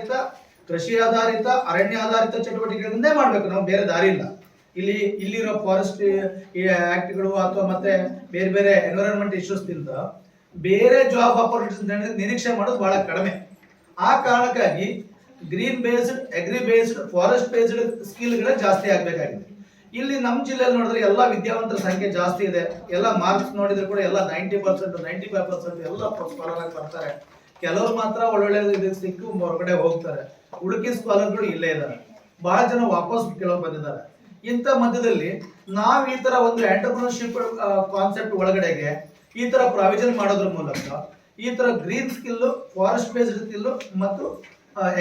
ಆಧಾರಿತ, ಕೃಷಿ ಆಧಾರಿತ, ಅರಣ್ಯ ಆಧಾರಿತ ಚಟುವಟಿಕೆಗಳನ್ನೇ ಮಾಡ್ಬೇಕು. ನಾವು ಬೇರೆ ದಾರಿ ಇಲ್ಲ. ಇಲ್ಲಿ, ಇಲ್ಲಿರೋ ಫಾರೆಸ್ಟ್ ಆಕ್ಟ್ಗಳು ಅಥವಾ ಮತ್ತೆ ಬೇರೆ ಬೇರೆ ಎನ್ವಿರಾನ್ಮೆಂಟ್ ಇಶ್ಯೂಸ್ದಿಂದ ಬೇರೆ ಜಾಬ್ ಆಪರ್ಚುನಿಟೀಸ್ ನಿರೀಕ್ಷೆ ಮಾಡೋದು ಬಹಳ ಕಡಿಮೆ. ಆ ಕಾರಣಕ್ಕಾಗಿ green based agri based forest based ಸ್ಕಿಲ್ಗಳೇ ಜಾಸ್ತಿ ಆಗ್ಬೇಕಾಗಿದೆ. ಇಲ್ಲಿ ನಮ್ಮ ಜಿಲ್ಲೆಯಲ್ಲಿ ನೋಡಿದ್ರೆ ಎಲ್ಲ ವಿದ್ಯಾವಂತರ ಸಂಖ್ಯೆ ಜಾಸ್ತಿ ಇದೆ. ಎಲ್ಲ ಮಾರ್ಕ್ಸ್ ನೋಡಿದ್ರೆ ಕೂಡ ಎಲ್ಲ ninety percent ninety five percent ಎಲ್ಲ ಬರ್ತಾರೆ. ಕೆಲವರು ಮಾತ್ರ ಒಳ್ಳೊಳ್ಳೆ ಇದಕ್ಕೆ ಸಿಕ್ಕು ಹೊರಗಡೆ ಹೋಗ್ತಾರೆ. ಉಳುಕಿ ಸ್ಕಾಲರ್ಗಳು ಇಲ್ಲೇ ಇದ್ದಾರೆ ಬಹಳ ಜನ ವಾಪಸ್ ಕೆಲವ್ರು ಬಂದಿದ್ದಾರೆ. ಇಂಥ ಮಧ್ಯದಲ್ಲಿ ನಾವು ಈ ತರ ಒಂದು ಎಂಟರ್ಪ್ರಿನರ್ಶಿಪ್ ಕಾನ್ಸೆಪ್ಟ್ ಒಳಗಡೆಗೆ ಈ ತರ ಪ್ರಾವಿಷನ್ ಮಾಡೋದ್ರ ಮೂಲಕ ಈ ತರ green skill forest based skill ಮತ್ತು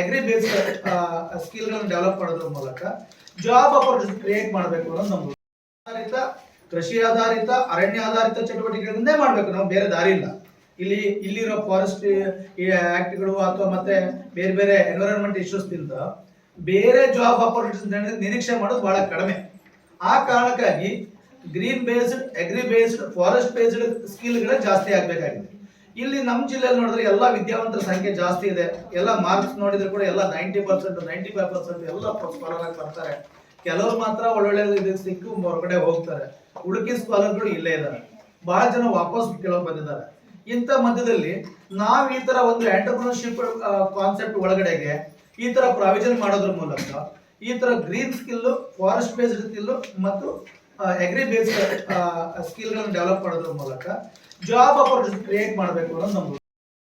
ಅಗ್ರಿ ಬೇಸ್ಡ್ ಸ್ಕಿಲ್ಗಳನ್ನು ಡೆವಲಪ್ ಮಾಡೋದ್ರ ಮೂಲಕ ಜಾಬ್ ಅಪರ್ಚುನಿಟಿ ಕ್ರಿಯೇಟ್ ಮಾಡಬೇಕು ಅನ್ನೋದು ನಮ್ಮ ಆಧಾರಿತ ಕೃಷಿ ಆಧಾರಿತ ಅರಣ್ಯ ಆಧಾರಿತ ಚಟುವಟಿಕೆಗಳನ್ನೇ ಮಾಡಬೇಕು. ನಾವು ಬೇರೆ ದಾರಿ ಇಲ್ಲ. ಇಲ್ಲಿ ಇಲ್ಲಿರೋ ಫಾರೆಸ್ಟ್ ಆಕ್ಟ್ಗಳು ಅಥವಾ ಮತ್ತೆ ಬೇರೆ ಬೇರೆ ಎನ್ವಿರಾನ್ಮೆಂಟ್ ಇಶ್ಯೂಸ್ದಿಂದ ಬೇರೆ ಜಾಬ್ ಆಪರ್ಚುನಿಟೀಸ್ ನಿರೀಕ್ಷೆ ಮಾಡೋದು ಬಹಳ ಕಡಿಮೆ. ಆ ಕಾರಣಕ್ಕಾಗಿ green based agri based forest based ಸ್ಕಿಲ್ಗಳೇ ಜಾಸ್ತಿ ಆಗಬೇಕಾಗಿದೆ. ಇಲ್ಲಿ ನಮ್ಮ ಜಿಲ್ಲೆಯಲ್ಲಿ ನೋಡಿದ್ರೆ ಎಲ್ಲ ವಿದ್ಯಾವಂತರ ಸಂಖ್ಯೆ ಜಾಸ್ತಿ ಇದೆ. ಎಲ್ಲ ಮಾರ್ಕ್ಸ್ ನೋಡಿದ್ರೆ ಕೂಡ ಎಲ್ಲ ninety percent ninety five percent ಎಲ್ಲ ಸ್ಕಾಲರ್ ಬರ್ತಾರೆ. ಕೆಲವರು ಮಾತ್ರ ಒಳ್ಳೊಳ್ಳೆ ಇದಕ್ಕೆ ಸಿಕ್ಕು ಹೊರಗಡೆ ಹೋಗ್ತಾರೆ. ಹುಡುಕಿ ಸ್ಕಾಲರ್ಗಳು ಇಲ್ಲೇ ಇದ್ದಾರೆ ಬಹಳ ಜನ ವಾಪಸ್ ಕೆಲವರು ಬಂದಿದ್ದಾರೆ. ಇಂಥ ಮಧ್ಯದಲ್ಲಿ ನಾವು ಈ ತರ ಒಂದು ಎಂಟರ್ಪ್ರಿನರ್ಶಿಪ್ ಕಾನ್ಸೆಪ್ಟ್ ಒಳಗಡೆಗೆ ಈ ತರ ಪ್ರಾವಿಷನ್ ಮಾಡೋದ್ರ ಮೂಲಕ ಈ ತರ green skill forest based skill ಮತ್ತು ಅಗ್ರಿ ಬೇಸ್ಡ್ ಸ್ಕಿಲ್ಗಳನ್ನು ಡೆವಲಪ್ ಮಾಡೋದ್ರ ಮೂಲಕ ಜಾಬ್ ಅಪರ್ಚುನಿಟಿ ಕ್ರಿಯೇಟ್ ಮಾಡಬೇಕು ಅನ್ನೋದು ನಮ್ದು